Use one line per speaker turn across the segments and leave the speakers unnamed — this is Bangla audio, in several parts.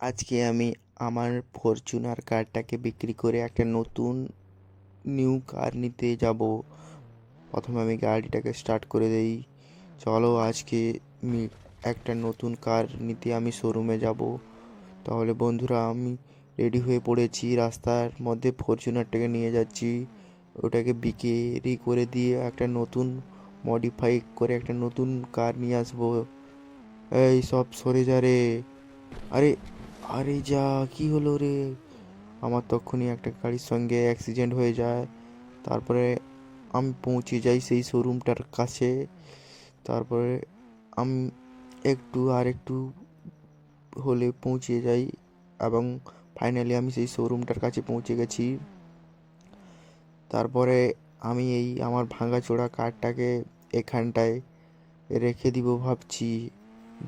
আজকে আমি আমার ফরচুনার কারটাকে বিক্রি করে একটা নতুন নিউ কার নিতে যাব। প্রথমে আমি গাড়িটাকে স্টার্ট করে দেই। চলো আজকে একটা নতুন কার নিতে আমি শোরুমে যাব। তাহলে বন্ধুরা, আমি রেডি হয়ে পড়েছি। রাস্তার মধ্যে ফরচুনারটাকে নিয়ে যাচ্ছি। ওটাকে বিক্রি করে দিয়ে একটা নতুন মডিফাই করে একটা নতুন কার নিয়ে আসব। এই সব সরে যা রে। আরে আরে যা, কি হলো রে? আমার তখনই একটা গাড়ির সঙ্গে অ্যাক্সিডেন্ট হয়ে যায়। তারপরে আমি পৌঁছে যাই সেই শোরুমটার কাছে। তারপরে আমি একটু আর একটু হলে পৌঁছে যাই এবং ফাইনালি আমি সেই শোরুমটার কাছে পৌঁছে গেছি। তারপরে আমি এই আমার ভাঙাচোরা কারটাকে এখানটায় রেখে দিব ভাবছি।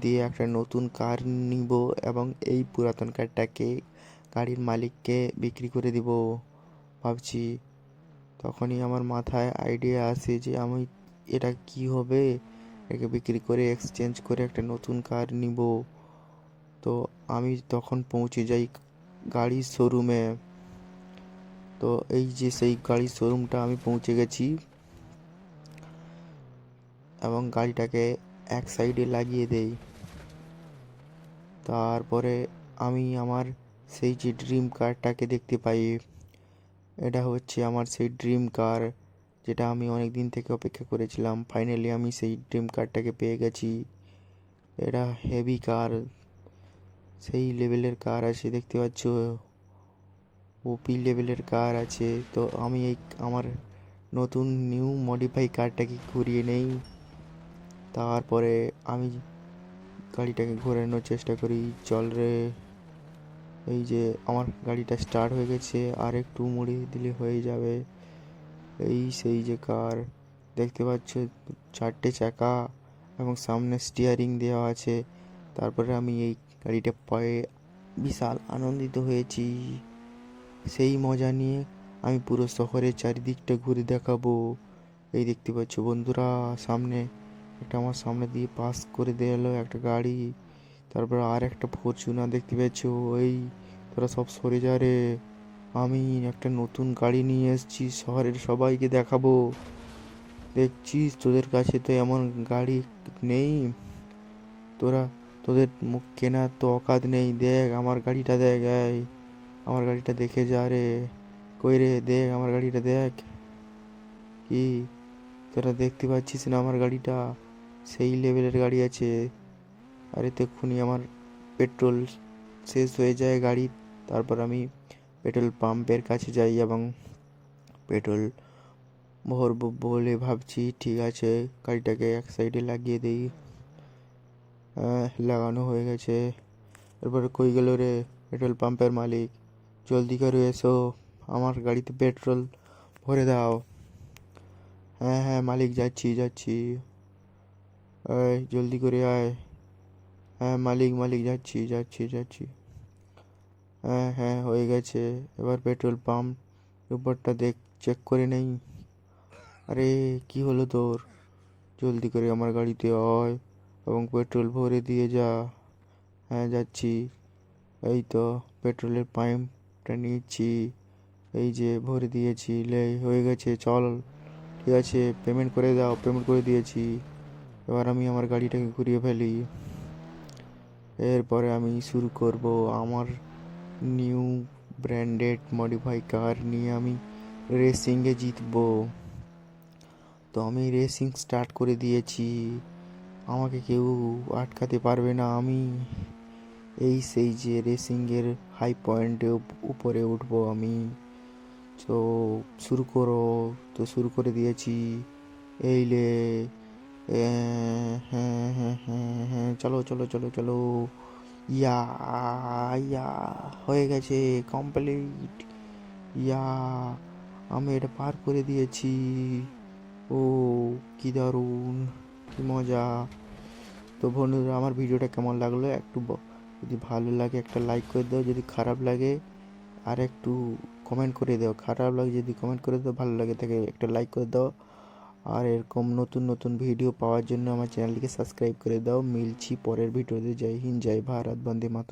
দিয়ে একটা নতুন কার নিব এবং এই পুরাতন কারটাকে গাড়ির মালিককে বিক্রি করে দিব। ভাবছি তখনই আমার মাথায় আইডিয়া আসে যে আমি এটা কি হবে? একে বিক্রি করে এক্সচেঞ্জ করে একটা নতুন কার নিব। তো আমি তখন পৌঁছে যাই গাড়ির শোরুমে তো এই যে সেই গাড়ির শোরুমটা আমি পৌঁছে গেছি। এবং গাড়িটাকে এক সাইডে লাগিয়ে দেই। তারপরে আমি আমার সেই যে ড্রিম কারটাকে দেখতে পাই, এটা হচ্ছে আমার সেই ড্রিম কার যেটা আমি অনেক দিন থেকে অপেক্ষা করেছিলাম। ফাইনালি আমি সেই ড্রিম কারটাকে পেয়ে গেছি। এটা হেভি কার সেই লেভেলের কার আছে, দেখতে পাচ্ছ? ওপি লেভেলের কার আছে। তো আমি এই আমার নতুন নিউ মডিফাই কারটাকে ঘুরিয়ে নেই। তারপরে আমি গাড়িটাকে ঘোরানোর চেষ্টা করি। চল রে, এই যে আমার গাড়িটা স্টার্ট হয়ে গেছে, আর একটু মুড়ি দিলে হয়ে যাবে। এই সেই যে কার দেখতে পাচ্ছ চারটে চাকা এবং সামনে স্টিয়ারিং দেওয়া আছে। তারপরে আমি এই গাড়িটা পায়ে বিশাল আনন্দিত হয়েছি। সেই মজা নিয়ে আমি পুরো শহরের চারিদিকটা ঘুরে দেখাবো। এই দেখতে পাচ্ছ বন্ধুরা, সামনে একটা আমার সামনে দিয়ে পাস করে দিলো একটা গাড়ি। তারপর আর একটা ফরচুনার দেখতে পাচ্ছ ওই তোরা সব সরে যা রে। আমি একটা নতুন গাড়ি নিয়ে এসেছি, শহরের সবাইকে দেখাবো। দেখছিস, তোদের কাছে তো এমন গাড়ি নেই। তোরা, তোদের মুখ কেনার তো অকাত নেই। দেখ, আমার গাড়িটা দেখ, এই, আমার গাড়িটা দেখে যা রে। কই রে, দেখ, আমার গাড়িটা দেখ। কি, তোরা দেখতে পাচ্ছিস না আমার গাড়িটা? সেই লেভেলের গাড়ি আছে। আরে তক্ষুনি আমার পেট্রোল শেষ হয়ে যায় গাড়ির তারপর আমি পেট্রোল পাম্পের কাছে যাই এবং পেট্রোল ভরবো বলে ভাবছি। ঠিক আছে, গাড়িটাকে এক সাইডে লাগিয়ে দিই। লাগানো হয়ে গেছে। এরপরে কই গেল রে পেট্রোল পাম্পের মালিক? জলদি করে এসো, আমার গাড়িতে পেট্রোল ভরে দাও। হ্যাঁ হ্যাঁ মালিক, যাচ্ছি যাচ্ছি। এই, জলদি করে আয়। হ্যাঁ মালিক মালিক, যাচ্ছি যাচ্ছি যাচ্ছি। হ্যাঁ হ্যাঁ হয়ে গেছে। এবার পেট্রোল পাম্প উপরটা দেখ চেক করে নেই। আরে, কি হলো তোর? জলদি করে আমার গাড়িতে আয় এবং পেট্রোল ভরে দিয়ে যা। হ্যাঁ যাচ্ছি। এই তো, পেট্রোলের পাইপটা নিচ্ছি। এই যে, ভরে দিয়েছি। লে, হয়ে গেছে, চল। ঠিক আছে পেমেন্ট করে দাও পেমেন্ট করে দিয়েছি। এবার আমি আমার গাড়িটাকে ঘুরিয়ে ফেলি। এরপরে আমি শুরু করব আমার নিউ ব্র্যান্ডেড মডিফাই কার নিয়ে আমি রেসিংয়ে জিতবো। তো আমি রেসিং স্টার্ট করে দিয়েছি। আমাকে কেউ আটকাতে পারবে না। আমি এই সেই যে রেসিংয়ের হাই পয়েন্টে উপরে উঠবো আমি। তো শুরু করো। তো শুরু করে দিয়েছি। এই লে এ, হ্যাঁ হ্যাঁ হ্যাঁ হ্যাঁ চলো চলো চলো চলো। ইয়া ইয়া, হয়ে গেছে কমপ্লিট ইয়া, আমি এটা পার করে দিয়েছি। ও, কি দারুণ, কি মজা। তো বন্ধুরা, আমার ভিডিওটা কেমন লাগল? একটু যদি ভালো লাগে, একটা লাইক করে দাও। যদি খারাপ লাগে আর একটু কমেন্ট করে দাও। খারাপ লাগে, যদি কমেন্ট করে দাও, ভালো লাগে, তাকে একটা লাইক করে দাও। আর এরকম নতুন নতুন ভিডিও পাওয়ার জন্য আমার চ্যানেলটিকে সাবস্ক্রাইব করে দাও। মিলছি পরের ভিডিওতে জয় হিন্দ, জয় ভারত, বন্দে মাতরম।